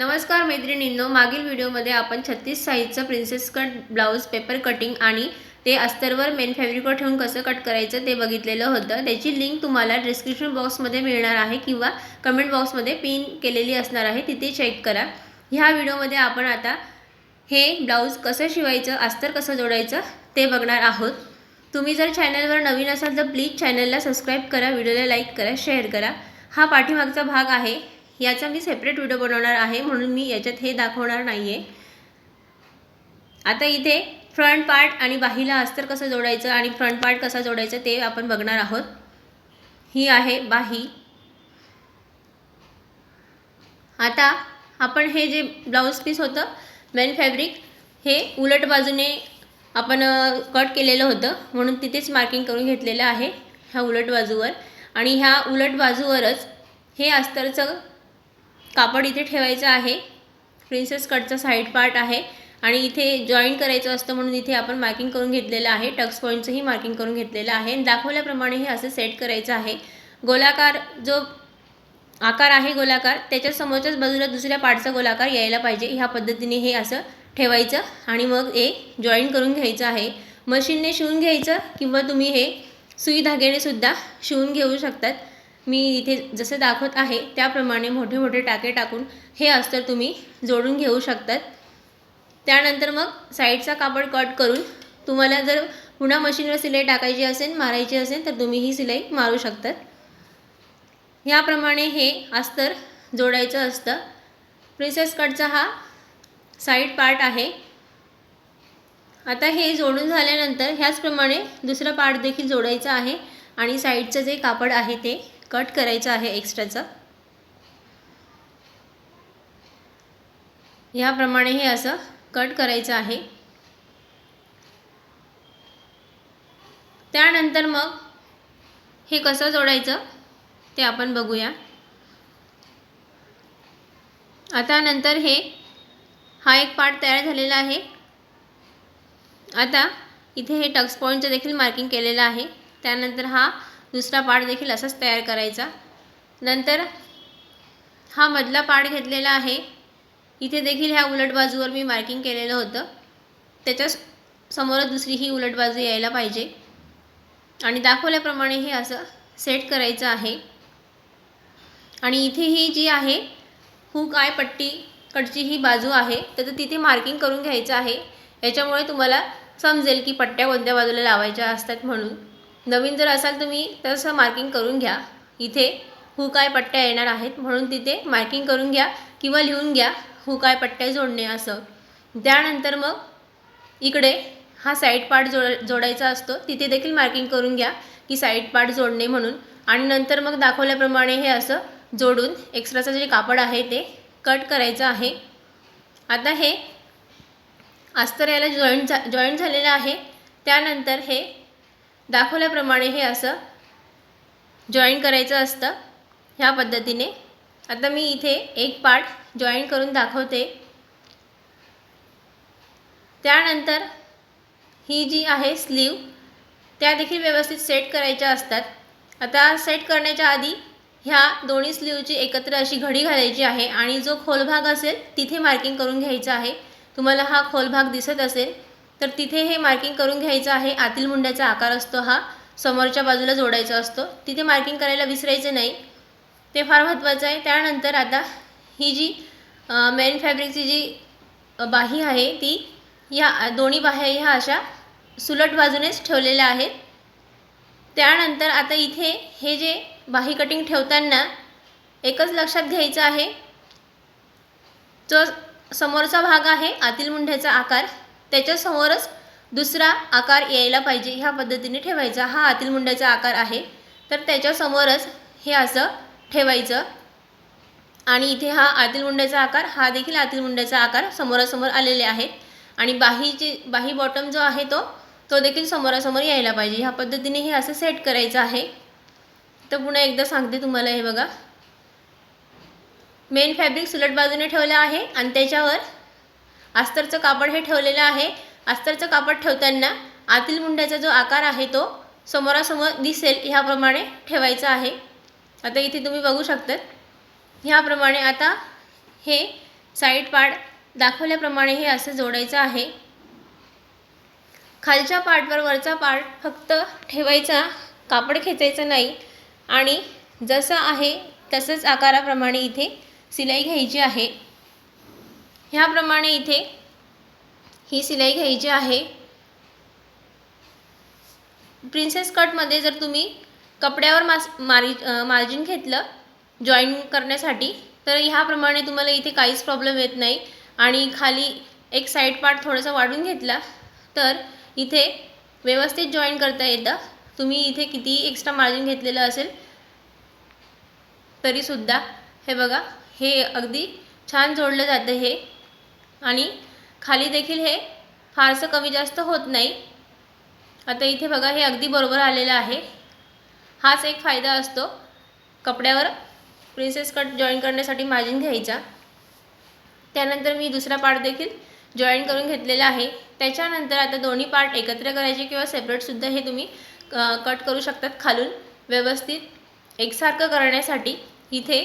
नमस्कार मैत्रिणींनो मागील व्हिडिओमध्ये आपण छत्तीस साईजचं princess cut blouse paper cutting आणि ते अस्तरवर मेन फॅब्रिकवर ठेवून कसं कट करायचं ते बघितलेलं होतं. त्याची लिंक तुम्हाला डिस्क्रिप्शन बॉक्समध्ये मिळणार आहे किंवा कमेंट बॉक्समध्ये पिन केलेली असणार आहे तिथे चेक करा. ह्या व्हिडिओमध्ये आपण आता हे ब्लाऊज कसं शिवायचं अस्तर कसं जोडायचं ते बघणार आहोत. तुम्ही जर चॅनलवर नवीन असाल तर प्लीज चॅनलला सबस्क्राईब करा व्हिडिओला लाईक करा शेअर करा. हा पाठीमागचा भाग आहे. याचा मी सेपरेट व्हिडिओ बनवणार आहे म्हणून मी याच्यात हे दाखवणार नाही आहे आता इथे फ्रंट पार्ट आणि बाहीला अस्तर कसं जोडायचं आणि फ्रंट पार्ट कसा जोडायचं ते आपण बघणार आहोत. ही आहे बाही. आता आपण हे जे ब्लाऊज पीस होतं मेन फॅब्रिक हे उलट बाजूने आपण कट केलेलं होतं म्हणून तिथेच मार्किंग करून घेतलेलं आहे ह्या उलट बाजूवर. आणि ह्या उलट बाजूवरच हे अस्तरचं कापड इथे ठेवायचं आहे. प्रिन्सेस कटचा साईड पार्ट आहे. आणि इथे जॉईन करायचं असतं म्हणून इथे आपण मार्किंग करून घेतलेलं आहे. टक्स पॉईंटचंही मार्किंग करून घेतलेलं आहे. दाखवल्याप्रमाणे हे असं सेट करायचं आहे. गोलाकार जो आकार आहे गोलाकार त्याच्या समोरच्याच बाजूला दुसऱ्या पार्टचा गोलाकार यायला पाहिजे. ह्या पद्धतीने हे असं ठेवायचं आणि मग हे जॉईन करून घ्यायचं आहे. मशीनने शिवून घ्यायचं किंवा तुम्ही हे सुई धाग्याने सुद्धा शिवून घेऊ शकतात. मी इथे जसं दाखवत आहे त्याप्रमाणे मोठे मोठे टाके टाकून हे अस्तर तुम्ही जोडून घेऊ शकतात. त्यानंतर मग साईडचा कापड कट करून तुम्हाला जर पुन्हा मशीनवर सिलाई टाकायची असेल मारायची असेल तर तुम्ही ही सिलाई मारू शकतात. ह्याप्रमाणे हे अस्तर जोडायचं असतं. प्रिसेस कटचा हा साईड पार्ट आहे. आता हे जोडून झाल्यानंतर ह्याचप्रमाणे दुसरा पार्ट देखील जोडायचा आहे आणि साईडचं जे कापड आहे ते कट करायचं आहे एक्स्ट्राचं. ह्याप्रमाणे हे असं कट करायचं आहे. त्यानंतर मग हे कसं जोडायचं ते आपण बघूया. आता नंतर हे हा एक पार्ट तयार झालेला आहे. आता इथे हे टक्स पॉईंटचं देखील मार्किंग केलेलं आहे. त्यानंतर हा दुसरा पार्ट देखील असाच तयार करायचा. नंतर हा मधला पार्ट घेतलेला आहे. इथे देखील ह्या उलट बाजूवर मी मार्किंग केलेलं होतं. त्याच्या समोरच दुसरी ही उलट बाजू यायला पाहिजे. आणि दाखवल्याप्रमाणे हे असं सेट करायचं आहे. आणि इथे ही जी आहे हुक आय पट्टीकडची ही बाजू आहे तर तिथे मार्किंग करून घ्यायचं आहे. याच्यामुळे तुम्हाला समजेल की पट्ट्या कोणत्या बाजूला लावायच्या असतात म्हणून. नवीन जर असाल तुम्ही तसं मार्किंग करून घ्या. इथे हुकाय पट्ट्या येणार आहेत म्हणून तिथे मार्किंग करून घ्या किंवा लिहून घ्या हुकाय पट्ट्या जोडणे असं. त्यानंतर मग इकडे हा साईड पार्ट जोड जोडायचा असतो. तिथे देखील मार्किंग करून घ्या की साईड पार्ट जोडणे म्हणून. आणि नंतर मग दाखवल्याप्रमाणे हे असं जोडून एक्स्ट्राचं जे कापड आहे ते कट करायचं आहे. आता हे अस्तर याला जॉईंट झा जॉईंट झालेलं आहे. त्यानंतर हे दाखवल्याप्रमाणे हे असं जॉईन करायचं असतं ह्या पद्धतीने. आता मी इथे एक पार्ट जॉईन करून दाखवते. त्यानंतर ही जी आहे स्लीव त्या देखील व्यवस्थित सेट करायच्या असतात. आता सेट करण्याच्या आधी ह्या दोन्ही स्लीवची एकत्र अशी घडी घालायची आहे आणि जो खोल भाग असेल तिथे मार्किंग करून घ्यायचा आहे. तुम्हाला हा खोल भाग दिसत असेल तर तिथे हे मार्किंग करून घ्यायचं आहे. आतील मुंड्याचा आकार असतो हा. समोरच्या बाजूला जोडायचा असतो. तिथे मार्किंग करायला विसरायचं नाही. ते फार महत्त्वाचं आहे. त्यानंतर आता ही जी मेन फॅब्रिकची जी बाही आहे ती या दोन्ही बाह्या ह्या अशा सुलट बाजूनेच ठेवलेल्या आहेत. त्यानंतर आता इथे हे जे बाही कटिंग ठेवताना एकच लक्षात घ्यायचं आहे. जो समोरचा भाग आहे आतील मुंढ्याचा आकार त्याच्यासमोरच दुसरा आकार यायला पाहिजे ह्या पद्धतीने ठेवायचा. हा आतील मुंड्याचा आकार आहे. तर त्याच्यासमोरच हे असं ठेवायचं. आणि इथे हा आतील मुंड्याचा आकार हा देखील आतील मुंड्याचा आकार समोरासमोर आलेले आहेत. आणि बाहीची बाही बॉटम जो आहे तो तो देखील समोरासमोर यायला पाहिजे. ह्या पद्धतीने हे असं सेट करायचं आहे. तर पुन्हा एकदा सांगते तुम्हाला हे बघा. मेन फॅब्रिक सुलट बाजूने ठेवलं आहे आणि त्याच्यावर अस्तरचं कापड हे ठेवलेलं आहे. अस्तरचं कापड ठेवताना आतील मुंड्याचा जो आकार आहे तो समोरासमोर दिसेल ह्याप्रमाणे ठेवायचा आहे. आता इथे तुम्ही बघू शकतात. ह्याप्रमाणे आता हे साईड पार्ट दाखवल्याप्रमाणे हे असं जोडायचं आहे. खालच्या पार्टवर वरचा पार्ट फक्त ठेवायचा कापड खेचायचं नाही. आणि जसं आहे तसंच आकाराप्रमाणे इथे सिलाई घ्यायची आहे. ह्याप्रमाणे इथे ही सिलाई घ्यायची आहे. प्रिन्सेस कटमध्ये जर तुम्ही कपड्यावर मास मारी मार्जिन घेतलं जॉईन करण्यासाठी तर ह्याप्रमाणे तुम्हाला इथे काहीच प्रॉब्लेम येत नाही. आणि खाली एक साईड पार्ट थोडासा वाढून घेतला तर इथे व्यवस्थित जॉईन करता येतं. तुम्ही इथे कितीही एक्स्ट्रा मार्जिन घेतलेलं असेल तरीसुद्धा हे बघा हे अगदी छान जोडलं जातं हे. आणि खाली देखील हे फारसं कमी जास्त होत नाही. आता इथे बघा हे अगदी बरोबर आलेलं आहे. हाच एक फायदा असतो. कपड्यावर प्रिन्सेस कट जॉईन करण्यासाठी मार्जिन घ्यायचा. त्यानंतर मी दुसरा पार्ट देखील जॉईन करून घेतलेला आहे. त्याच्यानंतर आता दोन्ही पार्ट एकत्र करायचे किंवा सेपरेटसुद्धा हे तुम्ही कट करू शकतात खालून. व्यवस्थित एकसारखं करण्यासाठी इथे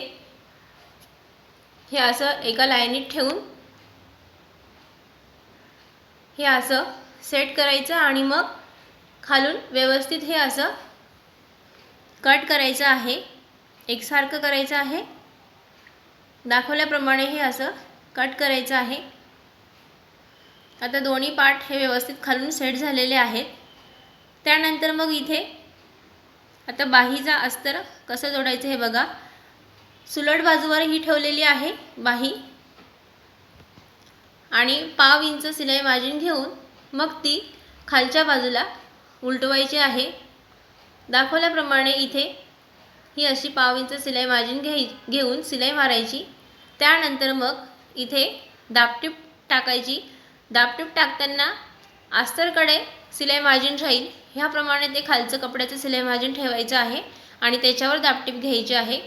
हे असं एका लाईनीत ठेवून हे असं सेट करायचं आणि मग खालून व्यवस्थित हे असं कट करायचं आहे. एकसारखं करायचं आहे. दाखवल्याप्रमाणे हे असं कट करायचं आहे. आता दोन्ही पार्ट हे व्यवस्थित खालून सेट झालेले आहेत. त्यानंतर मग इथे आता बाहीचा अस्तर कसं जोडायचं हे बघा. सुलट बाजूवर ही ठेवलेली आहे बाही. आणि पाव इंच सिलाई मार्जिन घेऊन मग ती खालच्या बाजूला उलटवायची आहे. दाखवल्याप्रमाणे इथे ही अशी पाव इंच सिलाई मार्जिन घ्याय घेऊन सिलाई मारायची. त्यानंतर मग इथे दापटीप टाकायची. दापटीप टाकताना आस्तरकडे सिलाई मार्जिन राहील. ह्याप्रमाणे ते खालचं कपड्याचं सिलाई मार्जिन ठेवायचं आहे आणि त्याच्यावर दापटीप घ्यायची आहे.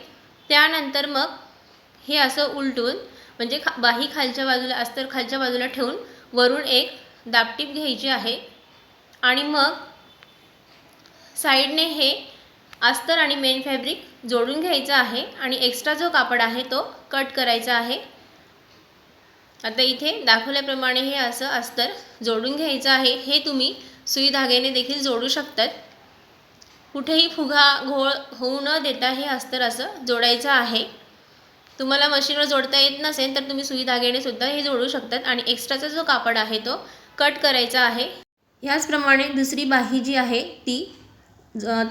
त्यानंतर मग हे असं उलटून म्हणजे खा बाही खालच्या बाजूला अस्तर खालच्या बाजूला ठेवून वरून एक दापटीप घ्यायची आहे. आणि मग साईडने हे अस्तर आणि मेन फॅब्रिक जोडून घ्यायचं आहे आणि एक्स्ट्रा जो कापड आहे तो कट करायचा आहे. आता इथे दाखवल्याप्रमाणे हे असं अस्तर जोडून घ्यायचं आहे. हे तुम्ही सुई धाग्याने देखील जोडू शकतात. कुठेही फुगा घोळ होऊ न देता हे अस्तर असं जोडायचं आहे. तुम्हाला मशीनवर जोडता येत नसेल तर तुम्ही सुई धाग्याने सुद्धा हे जोडू शकतात. आणि एक्स्ट्राचा जो कापड आहे तो कट करायचा आहे. ह्याचप्रमाणे दुसरी बाही जी आहे ती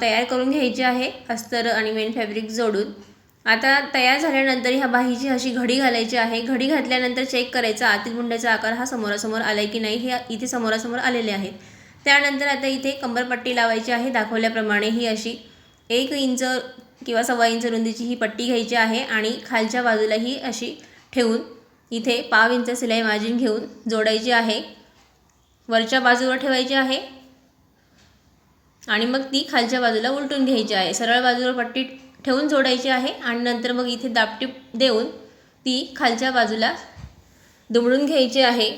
तयार करून घ्यायची आहे अस्तर आणि मेन फॅब्रिक जोडून. आता तयार झाल्यानंतर ह्या बाहीची अशी घडी घालायची आहे. घडी घातल्यानंतर चेक करायचा आतील मुंड्याचा आकार हा समोरासमोर आला आहे की नाही हे इथे समोरासमोर आलेले आहेत. त्यानंतर आता इथे कंबरपट्टी लावायची आहे दाखवल्याप्रमाणे ही अशी एक इंच किंवा सव्वा इंच रुंदीची ही पट्टी घ्यायची आहे आणि खालच्या बाजूला ही अशी ठेवून इथे पाव इंच सिलाई मार्जिन घेऊन जोडायची आहे. वरच्या बाजूवर ठेवायची आहे. आणि मग ती खालच्या बाजूला उलटून घ्यायची आहे. सरळ बाजूवर पट्टी ठेवून जोडायची आहे आणि नंतर मग इथे दापटीप देऊन ती खालच्या बाजूला दुमडून घ्यायची आहे.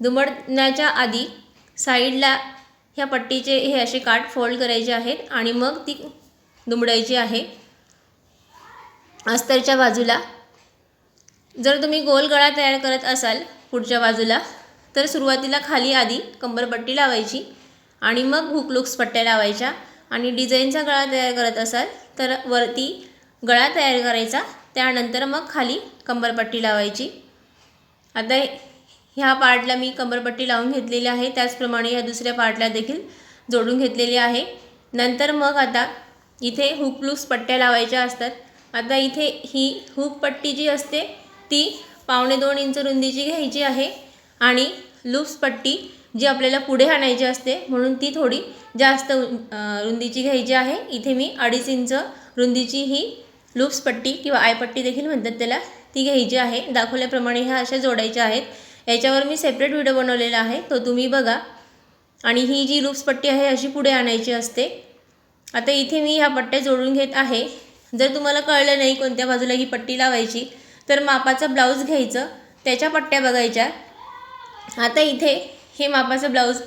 दुमडण्याच्या आधी साईडला ह्या पट्टीचे हे असे काठ फोल्ड करायचे आहेत आणि मग ती दुमडायची आहे अस्तरच्या बाजूला. जर तुम्ही गोल गळा तयार करत असाल पुढच्या बाजूला तर सुरुवातीला खाली आधी कंबरपट्टी लावायची आणि मग हुकलुक्स पट्ट्या लावायच्या. आणि डिझाईनचा गळा तयार करत असाल तर वरती गळा तयार करायचा. त्यानंतर मग खाली कंबरपट्टी लावायची. आता ह्या पार्टला मी कंबरपट्टी लावून घेतलेली आहे. त्याचप्रमाणे ह्या दुसऱ्या पार्टला देखील जोडून घेतलेली आहे. नंतर मग आता इथे हुक हुकलुक्स पट्ट्या लावायच्या असतात. आता इथे ही हुक पट्टी जी असते ती पावणे दोन इंच रुंदीची घ्यायची आहे आणि लूप्स पट्टी जी आपल्याला पुढे आणायची असते म्हणून ती थोडी जास्त रुंदीची घ्यायची आहे. इथे मी अडीच इंच रुंदीची ही लूप्स पट्टी किंवा आयपट्टी देखील म्हणतात त्याला ती घ्यायची आहे. दाखवल्याप्रमाणे ह्या अशा जोडायच्या आहेत. याच्यावर मी सेपरेट व्हिडिओ बनवलेला आहे. तो तुम्ही बघा. आणि ही जी लूप्स पट्टी आहे अशी पुढे आणायची असते. आता इथे मी ह्या पट्ट्या जोडून घेत आहे. जर तुम्हाला कळलं नाही कोणत्या बाजूला ही पट्टी लावायची तर मापाचा ब्लाऊज घ्यायचं त्याच्या पट्ट्या बघायच्या. आता इथे हे मापाचं ब्लाऊज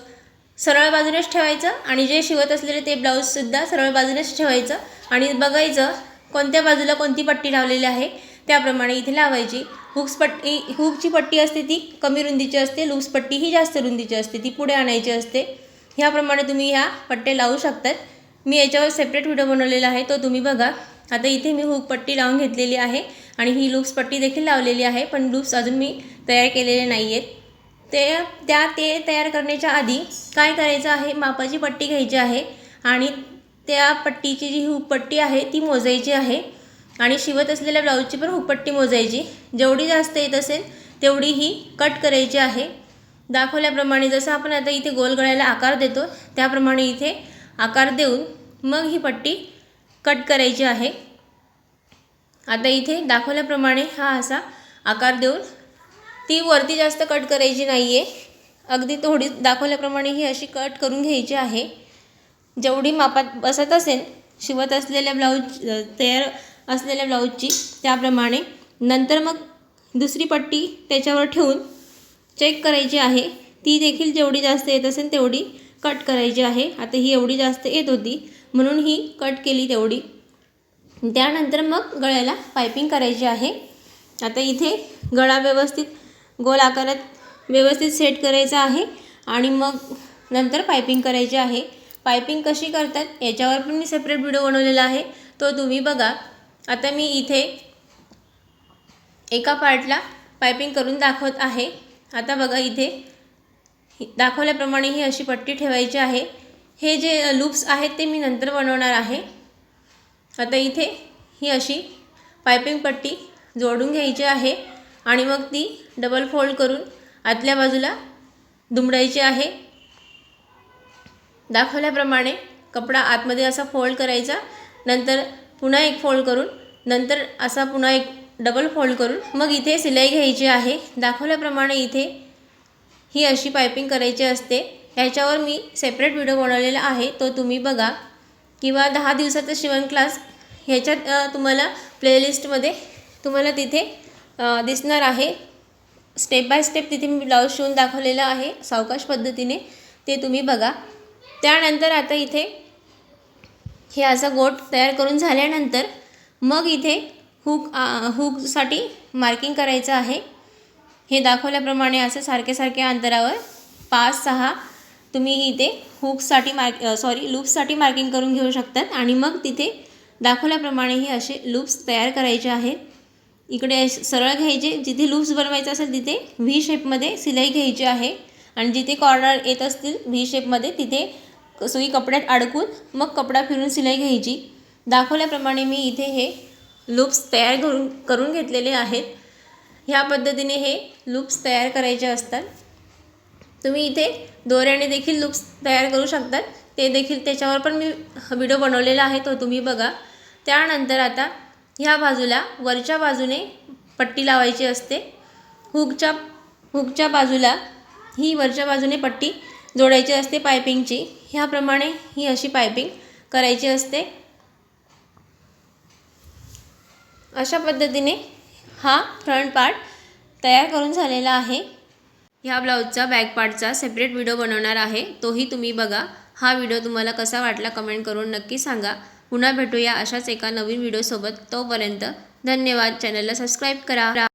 सरळ बाजूनेच ठेवायचं आणि जे शिवत असलेले ते ब्लाऊजसुद्धा सरळ बाजूनेच ठेवायचं आणि बघायचं कोणत्या बाजूला कोणती पट्टी लावलेली आहे त्याप्रमाणे इथे लावायची. हुक्स पट्टी हुकची पट्टी असते ती कमी रुंदीची असते लूज पट्टी ही जास्त रुंदीची असते ती पुढे आणायची असते. ह्याप्रमाणे तुम्ही ह्या पट्टे लावू शकतात. मी याच्यावर सेपरेट व्हिडिओ बनवलेला आहे तो तुम्ही बघा. आता इथे मी हुक पट्टी लावून घेतलेली आहे आणि ही लूप्स पट्टी देखील लावलेली आहे पण लूप्स अजून मी तयार केलेले नाही आहेत ते त्या ते तयार करण्याच्या आधी काय करायचं आहे मापाची पट्टी घ्यायची आहे आणि त्या पट्टीची जी हुक पट्टी आहे ती मोजायची आहे. आणि शिवत असलेल्या ब्लाऊजची पण हुकपट्टी मोजायची. जेवढी जास्त येत असेल तेवढी ही कट करायची आहे. दाखवल्याप्रमाणे जसं आपण आता इथे गोल गळ्याला आकार देतो त्याप्रमाणे इथे आकार देऊन मग ही पट्टी कट करायची आहे. आता इथे दाखवल्याप्रमाणे हा असा आकार देऊन ती वरती जास्त कट करायची नाही आहे अगदी थोडी दाखवल्याप्रमाणे ही अशी कट करून घ्यायची आहे. जेवढी मापात बसत असेल शिवत असलेल्या ब्लाऊज तयार असलेल्या ब्लाऊजची त्याप्रमाणे नंतर मग दुसरी पट्टी त्याच्यावर ठेवून चेक करायची आहे. ती देखील जेवढी जास्त येत असेल तेवढी कट करायची आहे. आता ही एवढी जास्त येत होती. म्हणून ही कट केली तेवढी. त्यानंतर मग गळ्याला पायपिंग करायची आहे. आता इथे गळा व्यवस्थित गोल आकारात व्यवस्थित सेट करायचा आहे आणि मग नंतर पायपिंग करायची आहे. पायपिंग कशी करतात याच्यावर पण मी सेपरेट व्हिडिओ बनवलेला आहे. तो तुम्ही बघा. आता मी इथे एका पार्टला पायपिंग करून दाखवत आहे. आता बघा इथे दाखवल्याप्रमाणे ही अशी पट्टी ठेवायची आहे. हे जे लूप्स आहेत ते मी नंतर बनवणार आहे. आता इथे ही अशी पायपिंग पट्टी जोडून घ्यायची आहे आणि मग ती डबल फोल्ड करून आतल्या बाजूला दुमडायची आहे. दाखवल्याप्रमाणे कपडा आतमध्ये असा फोल्ड करायचा नंतर पुन्हा एक फोल्ड करून नंतर असा पुन्हा एक डबल फोल्ड करून मग इथे सिलाई घ्यायची आहे. दाखवल्याप्रमाणे इथे ही अशी पायपिंग करायची असते. ह्याच्यावर मी सेपरेट व्हिडिओ बनवलेला आहे. तो तुम्ही बघा. किंवा दहा दिवसाचा शिवण क्लास ह्याच्यात तुम्हाला प्लेलिस्टमध्ये तुम्हाला तिथे दिसणार आहे. स्टेप बाय स्टेप तिथे मी ब्लाऊज शिवून दाखवलेलं आहे. सावकाश पद्धतीने ते तुम्ही बघा. त्यानंतर आता इथे हे असा गोट तयार करून झाल्यानंतर मग इथे हुक हुकसाठी मार्किंग करायचं आहे. हे दाखवल्याप्रमाणे असं सारख्या सारख्या अंतरावर पाच सहा तुम्ही इथे हुकसाठी मार्क सॉरी लूप्ससाठी मार्किंग करून घेऊ शकतात. आणि मग तिथे दाखवल्याप्रमाणे हे असे लूप्स तयार करायचे आहेत. इकडे सरळ घ्यायचे. जिथे लूप्स बनवायचे असेल तिथे व्ही शेपमध्ये सिलाई घ्यायची आहे. आणि जिथे कॉर्नर येत असतील व्ही शेपमध्ये तिथे क- सुई कपड्यात अडकून मग कपडा फिरून सिलाई घ्यायची. दाखवल्याप्रमाणे मी इथे हे लूप्स तयार करून करून घेतलेले आहेत. ह्या पद्धतीने हे लूप्स तयार करायचे असतात. तुम्ही इथे दोऱ्याने देखील लूप्स तयार करू शकतात. ते देखील त्याच्यावर पण मी व्हिडिओ बनवलेला आहे तो तुम्ही बघा. त्यानंतर आता ह्या बाजूला वरच्या बाजूने पट्टी लावायची असते. हुकच्या हुकच्या बाजूला ही वरच्या बाजूने पट्टी जोडायची असते पायपिंगची ह्याप्रमाणे ही अशी पायपिंग करायची असते. अशा पद्धतीने हा फ्रंट पार्ट तयार करून झालेला आहे. ह्या ब्लाऊजचा बॅक पार्टचा सेपरेट व्हिडिओ बनवणार आहे. तोही तुम्ही बघा. हा व्हिडिओ तुम्हाला कसा वाटला कमेंट करून नक्की सांगा. पुन्हा भेटूया अशाच एका नवीन व्हिडिओसोबत तोपर्यंत धन्यवाद. चॅनलला सबस्क्राईब करा.